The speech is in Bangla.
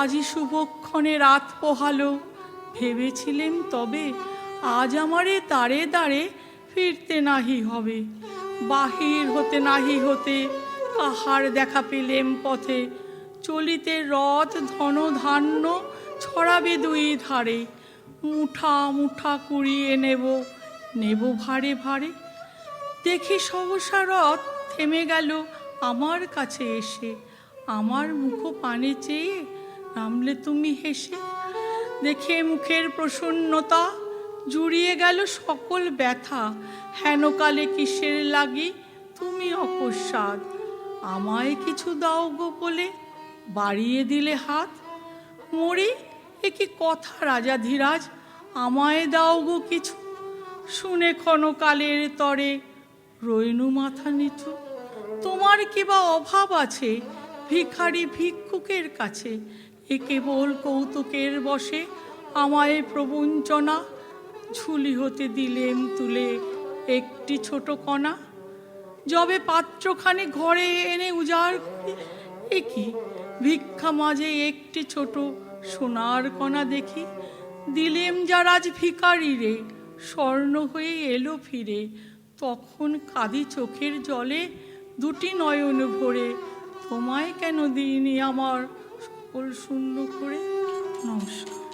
আজি শুভক্ষণে রাত পোহালো। ভেবেছিলেন তবে আজ আমারে দাঁড়ে দাঁড়ে ফিরতে নাহি হবে। বাহির হতে নাহি হতে কাহার দেখা পেলেম পথে। চলিতে রথ ধন ধান্য ছড়াবে দুই ধারে। মুঠা মুঠা কুড়িয়ে নেব নেব ভারে ভারে। দেখি সহসা রথ থেমে গেল আমার কাছে এসে। আমার মুখ পানে চেয়ে নামলে তুমি হেসে দেখে মুখের প্রসন্নতা জুড়িয়ে গেল সকল ব্যথা। হেনকালে কিসের লাগি তুমি অকস্মাৎ আমায় কিছু দাও গো বলে বাড়িয়ে দিলে হাত। মরি, এ কি কথা রাজা ধীরাজ, আমায় দাও গো কিছু। শুনে ক্ষণকালের তরে রইনু মাথা নিচু। তোমার কি বা অভাব আছে ভিখারি ভিক্ষুকের কাছে? এ কেবল কৌতুকের বসে আমায় প্রবঞ্চনা, ঝুলি হতে দিলেম তুলে একটি ছোট কণা। যবে পাত্রখানি ঘরে এনে উজাড় করি, এ কি? ভিক্ষা মাঝে একটি ছোট সোনার কণা দেখি। দিলেম যার আজ ভিখারি রে, স্বর্ণ হয়ে এলো ফিরে। তখন কাঁদি চোখের জলে দুটি নয়ন ভরে, তোমায় কেন দিইনি আমার সকল শূন্য করে নমস্কার।